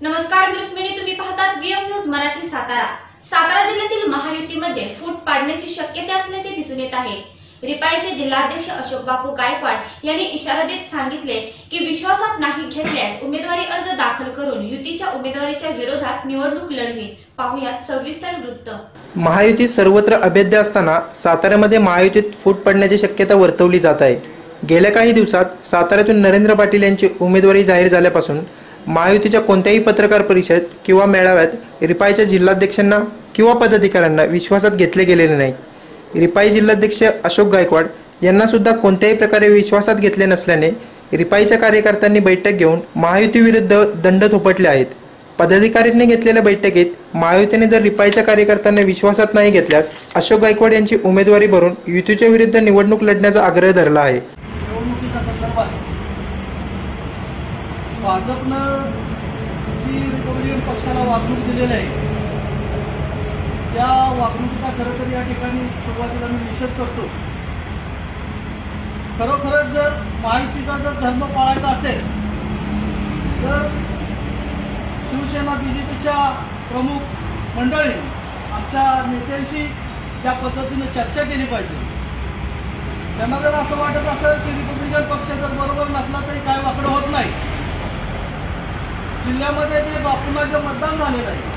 नमस्कार मी रुक्मिणी. तुम्ही पाहतात बीएम न्यूज मराठी सातारा. सातारा जिल्ह्यातील महायुतीमध्ये फूट पाडण्याची शक्यता असल्याचे दिसून येत आहे. रिपाईचे जिल्हाध्यक्ष अशोक बापू गायकवाड यांनी इशारा देत सांगितले की विश्वासात नाही घेतल्यास उमेदवारी अर्ज दाखल करून युतीच्या उमेदवारीच्या विरोधात निवडणूक लढवी. पाहुयात सविस्तर वृत्त. महायुती सर्वत्र अभेद्य असताना साताऱ्यामध्ये महायुतीत फूट पडण्याची शक्यता वर्तवली जात आहे. गेल्या काही दिवसात साताऱ्यातून नरेंद्र पाटील यांची उमेदवारी जाहीर झाल्यापासून महायुतीच्या कोणत्याही पत्रकार परिषद किंवा मेळाव्यात रिपाईच्या जिल्हाध्यक्षांना किंवा पदाधिकाऱ्यांना विश्वासात घेतले गेलेले नाही. रिपाई जिल्हाध्यक्ष अशोक गायकवाड यांना सुद्धा कोणत्याही प्रकारे विश्वासात घेतले नसल्याने रिपाईच्या कार्यकर्त्यांनी बैठक घेऊन महायुतीविरुद्ध दंड थोपटले आहेत. पदाधिकाऱ्यांनी घेतलेल्या बैठकीत महायुतीने जर रिपाईच्या कार्यकर्त्यांना विश्वासात नाही घेतल्यास अशोक गायकवाड यांची उमेदवारी भरून युतीच्या विरुद्ध निवडणूक लढण्याचा आग्रह धरला आहे. निवडणुकीच्या संदर्भात भाजपनं जी रिपब्लिकन पक्षाला वागणूक दिलेली आहे त्या वागणुकीचा खरं तर या ठिकाणी सुरुवातीला मी निषेध करतो. खरोखरच जर महायुतीचा जर धर्म पाळायचा असेल तर शिवसेना बीजेपीच्या प्रमुख मंडळी आमच्या नेत्यांशी त्या पद्धतीने चर्चा केली पाहिजे. त्यांना जर असं वाटत असेल की रिपब्लिकन पक्ष जर बरोबर नसला तरी काय वाकडं होत नाही. जिल्ह्यामध्ये जे बापूंना जे मतदान झालेलं आहे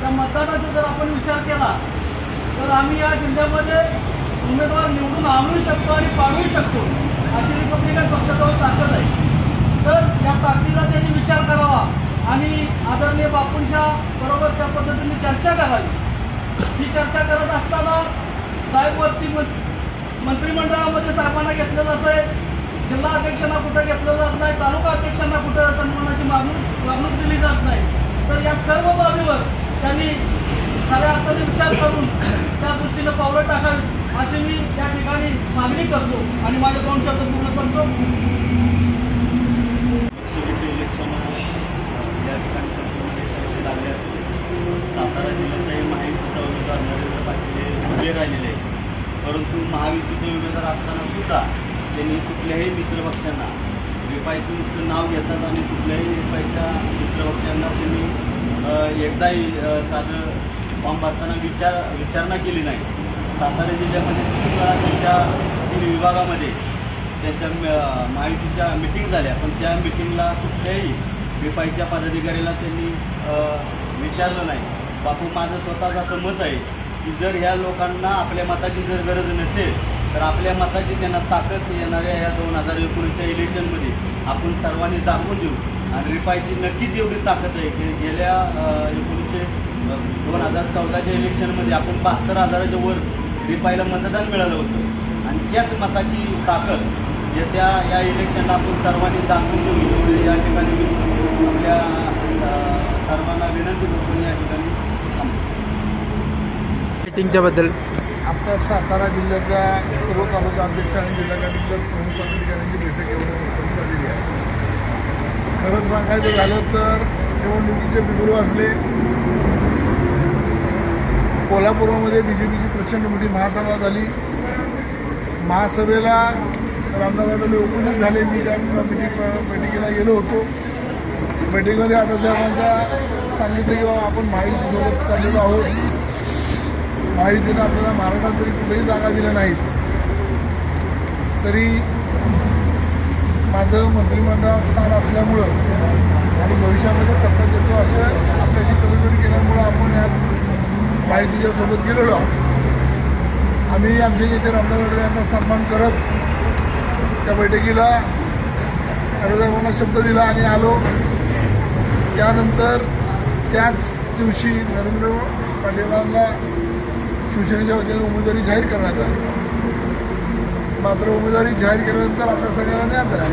त्या मतदानाचा जर आपण विचार केला तर आम्ही या जिल्ह्यामध्ये उमेदवार निवडून आणू शकतो आणि पाडू शकतो अशी रिपब्लिकन पक्षाजवळ ताकद आहे. तर या ताकदीला त्यांनी विचार करावा आणि आदरणीय बापूंच्या बरोबर त्या पद्धतीने चर्चा करावी. ही चर्चा करत असताना साहेबवरती मंत्रिमंडळामध्ये साहेबांना घेतलं जातंय जिल्हा अध्यक्षांना कुठं घेतलं जात नाही तालुका अध्यक्षांना कुठं सन्मानाची मागणूक वागणूक दिली जात नाही. तर या सर्व बाबीवर त्यांनी खऱ्या अर्थाने विचार करून त्या दृष्टीनं पावलं टाकावी अशी मी त्या ठिकाणी मागणी करतो आणि माझे दोन शब्द पूर्ण करतो. लोकसभेचे इलेक्शन या ठिकाणी संपूर्ण देशामध्ये लागले असते. सातारा जिल्ह्याचाही महायुतीचा उमेदवार नरेंद्र पाटील हे उभे राहिलेले परंतु महायुतीचे उमेदवार असताना सुद्धा त्यांनी कुठल्याही मित्रपक्षांना रिपाईचं नुसतं नाव घेतात आणि कुठल्याही रिपाईच्या मित्रपक्षांना त्यांनी एकदाही साधं फॉर्म भरताना विचार विचारणा केली नाही. सातारा जिल्ह्यामध्ये किती वेळा त्यांच्या तीन विभागामध्ये त्यांच्या माहितीच्या मिटिंग झाल्या पण त्या मिटिंगला कुठल्याही रिपाईच्या पदाधिकाऱ्याला त्यांनी विचारलं नाही. बापू माझं स्वतःचं असं मत आहे की जर ह्या लोकांना आपल्या मताची जर गरज नसेल तर आपल्या मताची त्यांना ताकद येणाऱ्या या दोन हजार एकोणीसच्या इलेक्शनमध्ये आपण सर्वांनी दाखवून देऊ. आणि रिपाईची नक्कीच एवढी ताकद आहे की गेल्या एकोणीसशे दोन हजार चौदाच्या इलेक्शनमध्ये आपण बहात्तर हजाराच्या वर रिपाईला मतदान मिळालं होतं. आणि त्याच मताची ताकद येत्या या इलेक्शनला आपण सर्वांनी दाखवून देऊ. एवढे या ठिकाणी मी आपल्या सर्वांना विनंती करतो या ठिकाणी थांबतो. मिटिंगच्या बद्दल. आता सातारा जिल्ह्याच्या सर्व तालुका अध्यक्ष आणि जिल्हाधिकारी प्रमुख पदाधिकाऱ्यांची बैठक एवढं संपन्न झालेली आहे. खरंच सांगायचं झालं तर निवडणुकीचे बिगुल वाजले. कोल्हापूरमध्ये बी जे पीची प्रचंड मोठी महासभा झाली. महासभेला रामदास आठवले उपस्थित झाले. मी त्या मिटिंग बैठकीला गेलो होतो. बैठकीमध्ये आठवसाहेबांचा सांगितलं की बाबा आपण महायुतीसोबत चाललेलो आहोत. माहितीनं आपल्याला महाराष्ट्रात तरी कुठेही जागा दिल्या नाहीत तरी माझं मंत्रिमंडळात स्थान असल्यामुळं आणि भविष्यामध्ये सत्ता देतो असं आपल्याशी कमिटमेंट केल्यामुळं आपण या माहितीच्या सोबत गेलेलो आहोत. आम्ही आमचे नेते रामदास आठवले यांचा सन्मान करत त्या बैठकीला आठवसाहेबांना शब्द दिला आणि आलो. त्यानंतर त्याच दिवशी नरेंद्र पाटीलांना शिवसेनेच्या वतीने उमेदवारी जाहीर करण्यात आली. मात्र उमेदवारी जाहीर केल्यानंतर आपल्या सगळ्यांना ज्ञात आहे.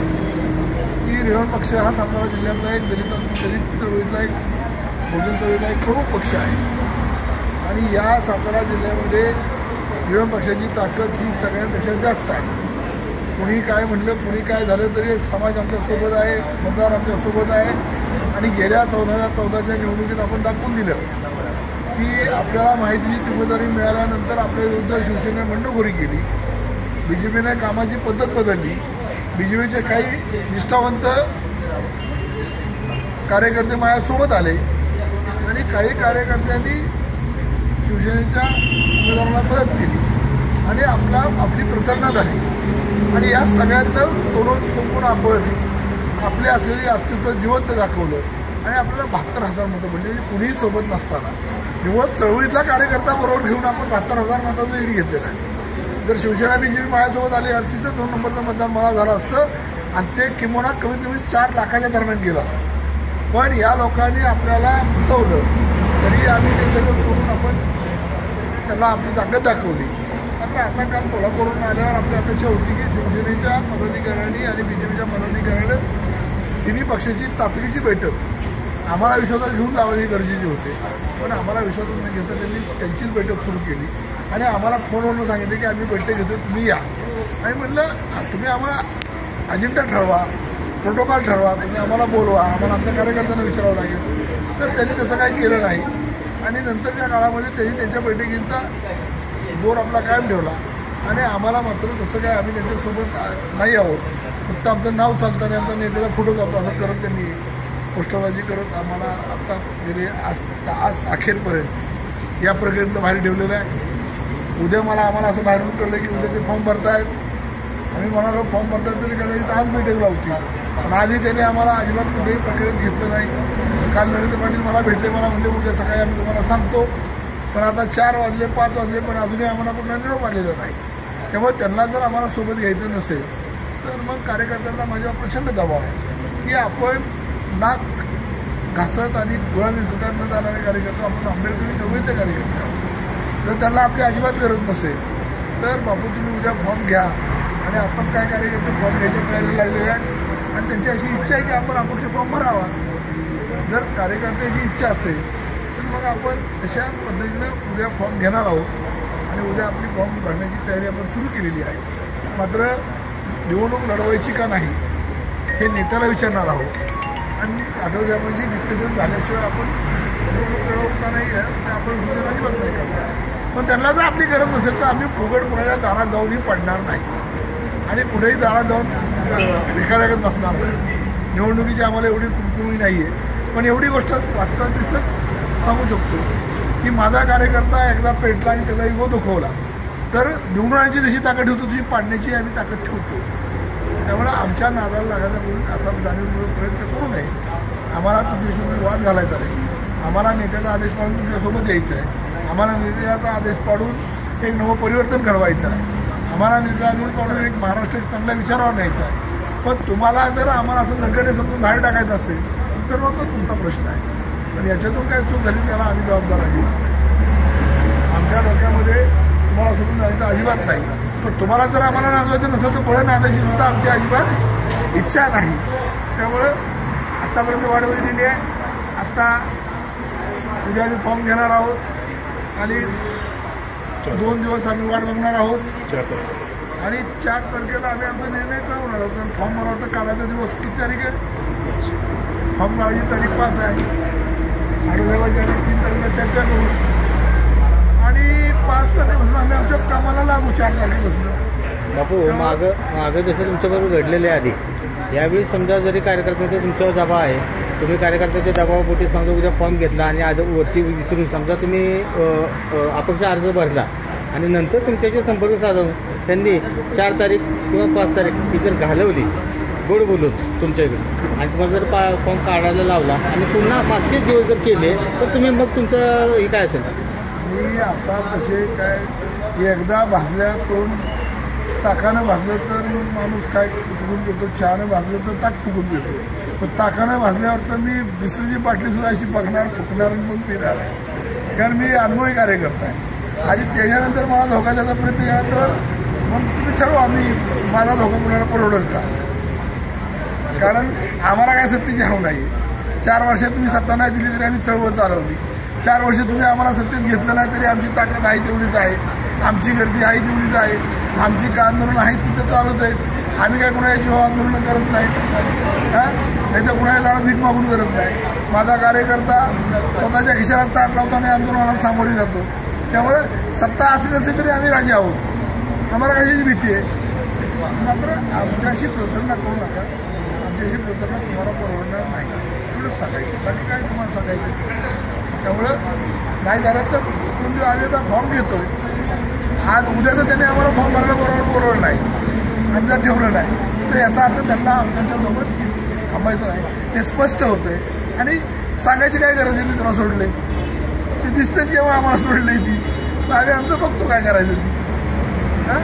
की रेवण पक्ष हा सातारा जिल्ह्यातला एक दलित दलित चळवळीतला एक बहुजन चळवळीतला एक प्रमुख पक्ष आहे. आणि या सातारा जिल्ह्यामध्ये रेवण पक्षाची ताकद ही सगळ्यांपेक्षा जास्त आहे. कुणी काय म्हणलं कुणी काय झालं तरी समाज आमच्यासोबत आहे मतदार आमच्यासोबत आहे. आणि गेल्या चौदा चौदाच्या निवडणुकीत आपण दाखवून दिलं की आपल्याला माहिती उमेदवारी मिळाल्यानंतर आपल्या विरुद्ध शिवसेनेने बंडखोरी केली. बी जे पीने कामाची पद्धत बदलली. बी जे पीचे काही निष्ठावंत कार्यकर्ते माझ्यासोबत आले. आणि काही कार्यकर्त्यांनी शिवसेनेच्या उमेदवाराला मदत केली. आणि आपला आपली प्रचारणा झाली. आणि या सगळ्यांना तोडून चुकून आपण आपले असलेले अस्तित्व जिवंत दाखवलं. आणि आपल्याला बहात्तर हजार मतं म्हणजे कुणीही सोबत नसताना. निवड चळवळीतला कार्यकर्ता बरोबर घेऊन आपण बहात्तर हजार मतांचा लीड घेतलेलं आहे. जर शिवसेना बीजेपी माझ्यासोबत आली असती तर दोन नंबरचं मतदान मला झालं असतं. आणि ते किमोना कमीत कमी चार लाखाच्या दरम्यान गेलं असतं. पण या लोकांनी आपल्याला फसवलं. तरी आम्ही ते सगळं सोडून आपण त्यांना आपली ताकद दाखवली. मात्र आता काल कोल्हापूरहून आल्यावर आपली अपेक्षा होती की शिवसेनेच्या पदाधिकाऱ्यांनी आणि बी जे पीच्या पदाधिकाऱ्यानं तिन्ही पक्षाची तातडीची बैठक आम्हाला विश्वासात घेऊन लावणे गरजेचे होते. पण आम्हाला विश्वासात न घेता त्यांनी त्यांचीच बैठक सुरू केली. आणि आम्हाला फोनवरून सांगितलं की आम्ही बैठक घेतो तुम्ही या. आणि म्हटलं तुम्ही आम्हाला अजेंडा ठरवा प्रोटोकॉल ठरवा तुम्ही आम्हाला बोलवा आम्हाला आमच्या कार्यकर्त्यांना विचारावं लागेल. तर त्यांनी तसं काही केलं नाही. आणि नंतरच्या काळामध्ये त्यांनी त्यांच्या बैठकींचा जोर आपला कायम ठेवला. आणि आम्हाला मात्र तसं काय आम्ही त्यांच्यासोबत नाही आहोत. फक्त आमचं नाव चालतं आणि आमचा नेत्याचा फोटो चालतो असं करत त्यांनी पोस्टबाजी करत आम्हाला आता गेले आज आज अखेरपर्यंत या प्रक्रियेत बाहेर ठेवलेलं आहे. उद्या मला आम्हाला असं बाहेरून कळलं की उद्या ते फॉर्म भरतायत. आम्ही म्हणालो फॉर्म भरतायत तरी कदाचित आज भेटेल होती पण आजही त्याने आम्हाला अजिबात कुठेही प्रक्रियेत घेतलं नाही. काल नरेंद्र पाटील मला भेटले मला म्हणजे उद्या सकाळी आम्ही तुम्हाला सांगतो. पण आता चार वाजले पाच वाजले पण अजूनही आम्हाला कुठला निरोप आलेला नाही. त्यामुळे त्यांना जर आम्हाला सोबत घ्यायचं नसेल तर मग कार्यकर्त्यांचा माझ्यावर प्रचंड दबाव आहे. की आपण नाक घासत आणि गुळामी सुटात न जाणारे कार्यकर्ते आपण आंबेडकरी चळवळीचे कार्यकर्ते आहोत. जर त्यांना आपली अजिबात गरज नसेल तर बापू तुम्ही उद्या फॉर्म घ्या. आणि आत्ताच काय कार्यकर्ते फॉर्म घ्यायच्या तयारी लागलेले आहेत. आणि त्यांची अशी इच्छा आहे की आपण अपक्ष फॉर्म भरावा. जर कार्यकर्त्याची इच्छा असेल तर मग आपण तशा पद्धतीनं उद्या फॉर्म घेणार आहोत. आणि उद्या आपली फॉर्म भरण्याची तयारी आपण सुरू केलेली आहे. मात्र निवडणूक लढवायची का नाही हे नेत्याला विचारणार आहोत. आणि आठवड्यामध्ये डिस्कशन झाल्याशिवाय आपण निवडणूक नाही आहे आपण सूचना अजिबात नाही करणार पण त्यांना जर आपली गरज नसेल तर आम्ही फुगड कुणाच्या दारात जाऊनही पडणार नाही. आणि कुठेही दारात जाऊन भिकाऱ्यागत बसणार नाही. निवडणुकीची आम्हाला एवढी कुमकुमी नाही आहे. पण एवढी गोष्ट वास्तवात सांगू शकतो की माझा कार्यकर्ता एकदा पेटला आणि त्याचा इगो दुखवला. तर निवडण्याची जशी ताकद ठेवतो तशी पाडण्याची आम्ही ताकद ठेवतो. त्यामुळे आमच्या नादाला लागायचा म्हणून असा जाणीवपूर्वक प्रयत्न करू नये. आम्हाला तुमच्याशी वाद घालायचा नाही. आम्हाला नेत्याचा आदेश पाडून तुमच्यासोबत यायचं आहे आम्हाला नेत्याचा आदेश पाडून एक नवं परिवर्तन घडवायचं आहे. आम्हाला नेत्याचा आदेश पाडून एक महाराष्ट्र चांगल्या विचारावर न्यायचा आहे. पण तुम्हाला जर आम्हाला असं नगरे समजून बाहेर टाकायचं असेल तर मग तो तुमचा प्रश्न आहे. पण याच्यातून काय चूक झाली त्याला आम्ही जबाबदार अजिबात नाही. आमच्या डोक्यामध्ये तुम्हाला समजून जायचं अजिबात नाही. पण तुम्हाला जर आम्हाला नांदवायचं नसेल तर पुढे नांदायची सुद्धा आमची अजिबात इच्छा नाही. त्यामुळं आत्तापर्यंत वाढ दिलेली आहे. आत्ता उद्या आम्ही फॉर्म घेणार आहोत आणि दोन दिवस आम्ही वाट बघणार आहोत. आणि चार तारखेला आम्ही आमचा निर्णय कळवणार आहोत. कारण फॉर्म मला वाटतं काढायचा दिवस किती तारीख आहे? फॉर्म काढायची तारीख पाच आहे. आम्ही तीन तारखेला चर्चा करू. आणि पाच तारखेपासून आम्ही आमच्या कामाला लागू चार तारखेपासून बापू मागं मागं जसं तुमच्याबरोबर घडलेलं आहे आधी यावेळी समजा जरी कार्यकर्त्याचा तुमच्यावर दबाव आहे तुम्ही कार्यकर्त्याच्या दबावापोटी समजा उद्या फॉर्म घेतला आणि आज वरती विचारून समजा तुम्ही अपक्ष अर्ज भरला आणि नंतर तुमच्याशी संपर्क साधून त्यांनी चार तारीख किंवा पाच तारीख ही जर घालवली गोड बोलून तुमच्या आणि तुम्हाला जर पा फॉर्म काढायला लावला आणि पुन्हा पाचशे दिवस जर केले तर तुम्ही मग तुमचं हे काय असेल? मी आता तसे काय एकदा भाजल्या कोण ताकानं भाजलं तर मग माणूस काय फुगून देतो चहानं भाजलं तर ताक फुगून देतो. पण ताकानं भाजल्यावर तर मी बिसरीची बाटली सुद्धा अशी बघणार फुकणार आणि पिणार आहे. कारण मी अनुभवी कार्यकर्ता आहे. आणि त्याच्यानंतर मला धोका द्यायचा प्रयत्न केला तर मग तुम्ही ठरवा आम्ही माझा धोका कुणाला परवडेल का? कारण आम्हाला काय सत्तेची हाव नाही. चार वर्षात तुम्ही सत्ता नाही दिली तरी आम्ही चळवळ चालवली. चार वर्ष तुम्ही आम्हाला सत्तेत घेतलं नाही तरी आमची ताकद आहे तेवढीच आहे. आमची गर्दी आहे तेवढीच आहे. आमची का आंदोलन आहेत तिथं चालूच आहेत. आम्ही काय कुणाच्या जीव आंदोलन करत नाही. हां? नाही तर कुणाला जाणं भीक मागून करत नाही. माझा कार्यकर्ता स्वतःच्या खिशाला चाट लावताना या आंदोलनाला सामोरे जातो. त्यामुळे सत्ता असली नसली तरी आम्ही राजे आहोत. आम्हाला कशाची भीती आहे? मात्र आमच्याशी प्रतारणा करू नका. आमच्याशी प्रतारणा तुम्हाला परवडणार नाही. एवढंच सांगायचं. बाकी काय तुम्हाला सांगायचं? त्यामुळं नाही झालं तर तुम्ही आम्ही आता फॉर्म घेतो आज उद्याचं त्यांनी आम्हाला फॉर्म भरायला बरोबर बोलवलं नाही. आणि जर ठेवलं नाही. तर याचा अर्थ त्यांना आमच्यासोबत थांबायचं नाही. हे स्पष्ट होतं आणि सांगायची काय गरज आहे मी तुला सोडले ते दिसतेच केव्हा आम्हाला सोडले ती. मग आम्ही आमचं बघतो काय करायचं ती. हां?